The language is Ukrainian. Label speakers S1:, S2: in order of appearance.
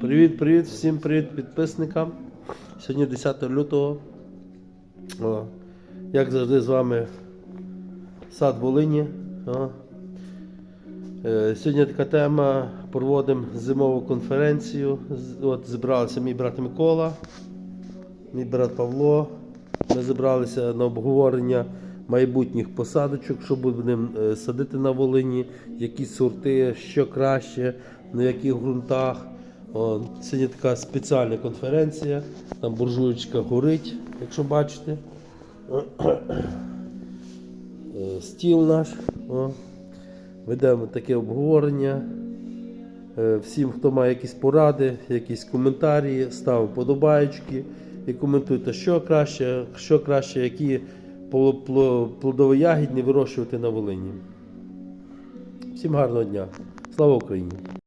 S1: Привіт, привіт, всім привіт підписникам. Сьогодні 10 лютого. О, як завжди, з вами сад Волині. О. Е, Сьогодні така тема. Проводимо зимову конференцію. От зібралися мій брат Микола, мій брат Павло. Ми зібралися на обговорення майбутніх посадочок, що будемо е, садити на Волині, які сорти, що краще, на яких ґрунтах. Сьогодні така спеціальна конференція. Там буржуєчка горить, якщо бачите. Е, Стіл наш. О. Ведемо таке обговорення. Е, Всім, хто має якісь поради, якісь коментарі, ставимо подобаєчки і коментуйте, що краще, що краще, які плодово-ягідні вирощувати на Волині. Всім гарного дня. Слава Україні!